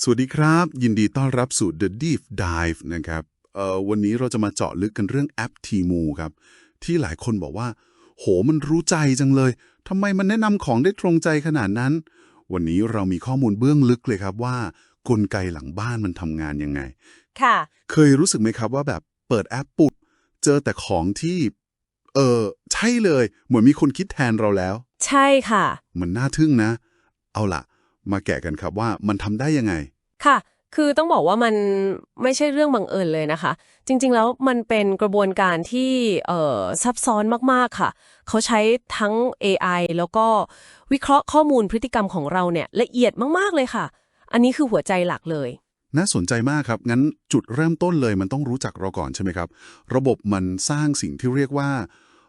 สวัสดีครับ ยินดีต้อนรับสู่ The Deep Dive นะครับเอ่อวันนี้เราจะมาเจาะลึกกันเรื่องแอป Temu ครับ ที่หลายคนบอกว่า โหมันรู้ใจจังเลยทำไมมันแนะนำของได้ตรงใจขนาดนั้น วันนี้เรามีข้อมูลเบื้องลึกเลยครับว่ากลไกหลังบ้านมันทำงานยังไง ค่ะ เคยรู้สึกไหมครับว่าแบบเปิดแอปปุ๊บเจอแต่ของที่ เออใช่เลย เหมือนมีคนคิดแทนเราแล้ว ใช่ค่ะ มันน่าทึ่งนะ เอาล่ะ มาแกะกันครับว่ามันทำได้ยังไง ค่ะ คือต้องบอกว่ามันไม่ใช่เรื่องบังเอิญเลยนะคะ จริงๆ แล้วมันเป็นกระบวนการที่เอ่อซับซ้อนมากๆค่ะ เขาใช้ทั้ง AI แล้วก็วิเคราะห์ข้อมูลพฤติกรรมของเราเนี่ยละเอียดมากๆเลยค่ะ อันนี้คือหัวใจหลักเลย น่าสนใจมากครับ งั้นจุดเริ่มต้นเลยมันต้องรู้จักเราก่อนใช่ไหมครับ ระบบมันสร้างสิ่งที่เรียกว่า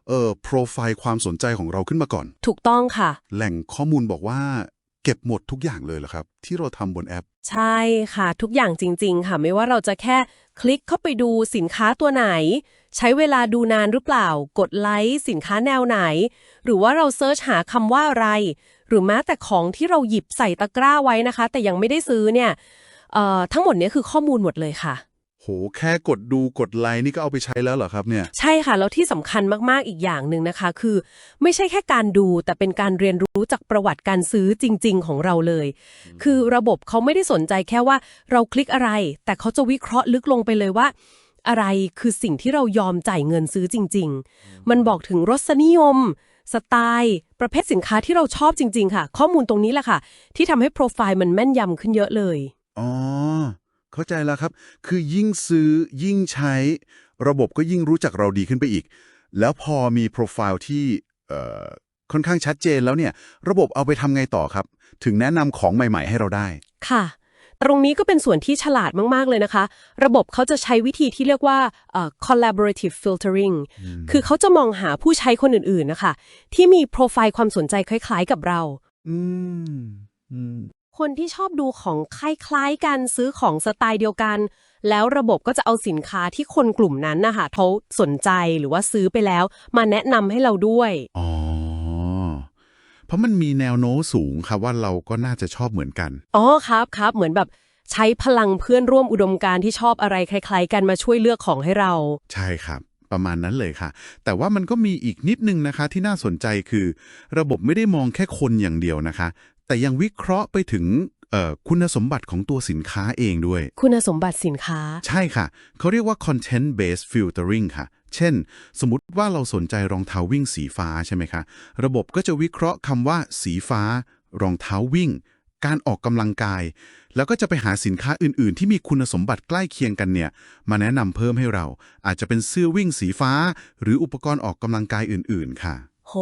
เอ่อโปรไฟล์ความสนใจของเราขึ้นมาก่อน ถูกต้องค่ะ แหล่งข้อมูลบอกว่า เก็บหมดทุกอย่างเลยเหรอครับ ที่เราทำบนแอป ใช่ค่ะ ทุกอย่างจริง ๆ ค่ะ ไม่ว่าเราจะแค่คลิกเข้าไปดูสินค้าตัวไหน ใช้เวลาดูนานหรือเปล่า กดไลค์สินค้าแนวไหน หรือว่าเราเซิร์ชหาคำว่าอะไร หรือแม้แต่ของที่เราหยิบใส่ตะกร้าไว้นะคะ แต่ยังไม่ได้ซื้อเนี่ยเอ่อทั้งหมดเนี้คือข้อมูลหมดเลยค่ะ โห แค่กดดูกดไลค์นี่ก็เอาไปใช้แล้วเหรอครับเนี่ย ใช่ค่ะ แล้วที่สำคัญมากๆอีกอย่างหนึ่งนะคะ คือ ไม่ใช่แค่การดู แต่เป็นการเรียนรู้จากประวัติการซื้อจริง ๆ ของเราเลย คือระบบเขาไม่ได้สนใจแค่ว่าเราคลิกอะไร แต่เขาจะวิเคราะห์ลึกลงไปเลยว่า อะไรคือสิ่งที่เรายอมจ่ายเงินซื้อจริง ๆ มันบอกถึงรสนิยม สไตล์ ประเภทสินค้าที่เราชอบจริง ๆ ค่ะ ข้อมูลตรงนี้แหละค่ะ ที่ทำให้โปรไฟล์มันแม่นยำขึ้นเยอะเลย อ๋อ เข้าใจแล้วครับ คือยิ่งซื้อยิ่งใช้ ระบบก็ยิ่งรู้จักเราดีขึ้นไปอีก แล้วพอมีโปรไฟล์ที่เอ่อค่อนข้างชัดเจนแล้วเนี่ย ระบบเอาไปทำไงต่อครับ ถึงแนะนำของใหม่ ๆ ให้เราได้ ค่ะ ตรงนี้ก็เป็นส่วนที่ฉลาดมาก ๆ เลยนะคะ ระบบเขาจะใช้วิธีที่เรียกว่าเอ่อ collaborative filtering คือเขาจะมองหาผู้ใช้คนอื่น ๆ นะคะ ที่มีโปรไฟล์ความสนใจคล้าย ๆ กับเรา อืมอืม คนที่ชอบดูของคล้ายๆกันซื้อของสไตล์เดียวกัน แล้วระบบก็จะเอาสินค้าที่คนกลุ่มนั้นนะคะเขาสนใจหรือว่าซื้อไปแล้ว มาแนะนำให้เราด้วย อ๋อ เพราะมันมีแนวโน้มสูงครับว่าเราก็น่าจะชอบเหมือนกัน อ๋อครับครับเหมือนแบบใช้พลังเพื่อนร่วมอุดมการณ์ที่ชอบอะไรคล้ายๆ กันมาช่วยเลือกของให้เรา ใช่ครับ ประมาณนั้นเลยค่ะ แต่ว่ามันก็มีอีกนิดนึงนะคะที่น่าสนใจคือ ระบบไม่ได้มองแค่คนอย่างเดียวนะคะ แต่ยังวิเคราะห์ไปถึงเอ่อคุณสมบัติของตัวสินค้าเองด้วย คุณสมบัติสินค้า ใช่ค่ะ เขาเรียกว่า content based filtering ค่ะ เช่น สมมติว่าเราสนใจรองเท้าวิ่งสีฟ้าใช่ไหมคะ ระบบก็จะวิเคราะห์คำว่า สีฟ้า รองเท้าวิ่ง การออกกำลังกาย แล้วก็จะไปหาสินค้าอื่น ๆ ที่มีคุณสมบัติใกล้เคียงกันเนี่ย มาแนะนำเพิ่มให้เรา อาจจะเป็นเสื้อวิ่งสีฟ้า หรืออุปกรณ์ออกกำลังกายอื่น ๆ ค่ะ โห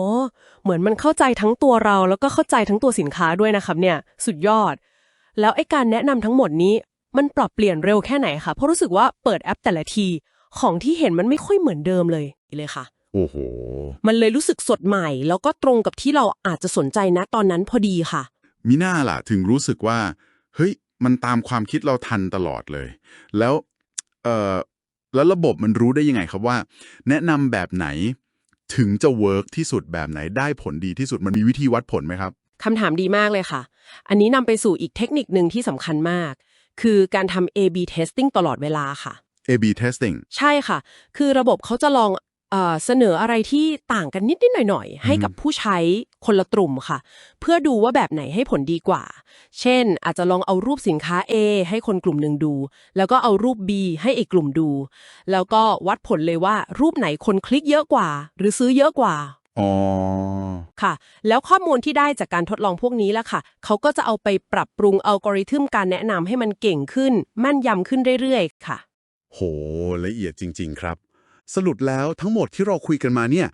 เหมือนมันเข้าใจทั้งตัวเราแล้วก็เข้าใจทั้งตัวสินค้าด้วยนะครับเนี่ย สุดยอด แล้วไอ้การแนะนำทั้งหมดนี้มันปรับเปลี่ยนเร็วแค่ไหนคะเพราะรู้สึกว่าเปิดแอปแต่ละที ของที่เห็นมันไม่ค่อยเหมือนเดิมเลยเลยค่ะ โอ้โห มันเลยรู้สึกสดใหม่ แล้วก็ตรงกับที่เราอาจจะสนใจนะตอนนั้นพอดีค่ะ มิน่าล่ะถึงรู้สึกว่า เฮ้ย มันตามความคิดเราทันตลอดเลย แล้วเอ่อแล้วระบบมันรู้ได้ยังไงครับว่า แนะนำแบบไหน ถึงจะเวิร์กที่สุดแบบไหนได้ผลดีที่สุดมันมีวิธีวัดผลไหมครับคำถามดีมากเลยค่ะ อันนี้นำไปสู่อีกเทคนิคหนึ่งที่สำคัญมาก คือการทำ A/B testing ตลอดเวลาค่ะ A/B testing ใช่ค่ะ คือระบบเขาจะลอง เออเสนออะไรที่ต่างกันนิดๆหน่อยๆให้กับผู้ใช้คนละกลุ่มค่ะ เพื่อดูว่าแบบไหนให้ผลดีกว่า เช่น อาจจะลองเอารูปสินค้า A ให้คนกลุ่มหนึ่งดู แล้วก็เอารูป B ให้อีกกลุ่มดู แล้วก็วัดผลเลยว่ารูปไหนคนคลิกเยอะกว่า หรือซื้อเยอะกว่าอ๋อค่ะ แล้วข้อมูลที่ได้จากการทดลองพวกนี้ล่ะค่ะ เขาก็จะเอาไปปรับปรุงอัลกอริทึมการแนะนำให้มันเก่งขึ้น แม่นยำขึ้นเรื่อยๆ ค่ะ โหละเอียดจริง ๆ ครับ สรุปแล้วทั้งหมดที่เราคุยกันมาเนี่ย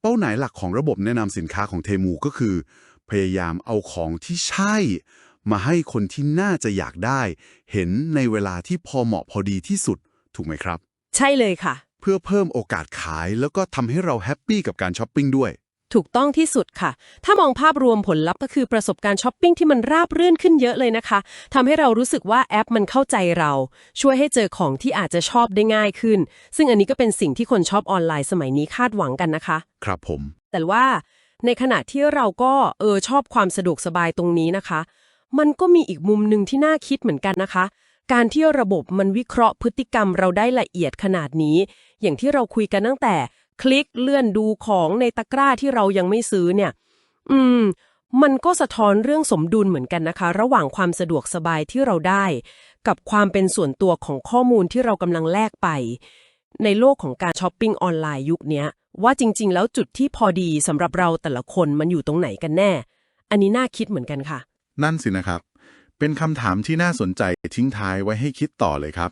เป้าหมายหลักของระบบแนะนำสินค้าของเทมูก็คือ พยายามเอาของที่ใช่ มาให้คนที่น่าจะอยากได้ เห็นในเวลาที่พอเหมาะพอดีที่สุด ถูกไหมครับ ใช่เลยค่ะ เพื่อเพิ่มโอกาสขายแล้วก็ทำให้เราแฮปปี้กับการช้อปปิ้งด้วย ถูกต้องที่สุดค่ะ ถ้ามองภาพรวมผลลัพธ์ก็คือประสบการณ์ช้อปปิ้งที่มันราบรื่นขึ้นเยอะเลยนะคะทำให้เรารู้สึกว่าแอปมันเข้าใจเรา ช่วยให้เจอของที่อาจจะชอบได้ง่ายขึ้น ซึ่งอันนี้ก็เป็นสิ่งที่คนชอบออนไลน์สมัยนี้คาดหวังกันนะคะ ครับผม แต่ว่าในขณะที่เราก็เออชอบความสะดวกสบายตรงนี้นะคะ มันก็มีอีกมุมหนึ่งที่น่าคิดเหมือนกันนะคะ การที่ระบบมันวิเคราะห์พฤติกรรมเราได้ละเอียดขนาดนี้ อย่างที่เราคุยกันตั้งแต่ คลิกเลื่อนดูของในตะกร้าที่เรายังไม่ซื้อเนี่ย อืม มันก็สะท้อนเรื่องสมดุลเหมือนกันนะคะ ระหว่างความสะดวกสบายที่เราได้ กับความเป็นส่วนตัวของข้อมูลที่เรากำลังแลกไป ในโลกของการช้อปปิ้งออนไลน์ยุคนี้ว่าจริง ๆ แล้วจุดที่พอดีสำหรับเราแต่ละคนมันอยู่ตรงไหนกันแน่ อันนี้น่าคิดเหมือนกันค่ะ นั่นสินะครับ เป็นคำถามที่น่าสนใจทิ้งท้ายไว้ให้คิดต่อเลยครับ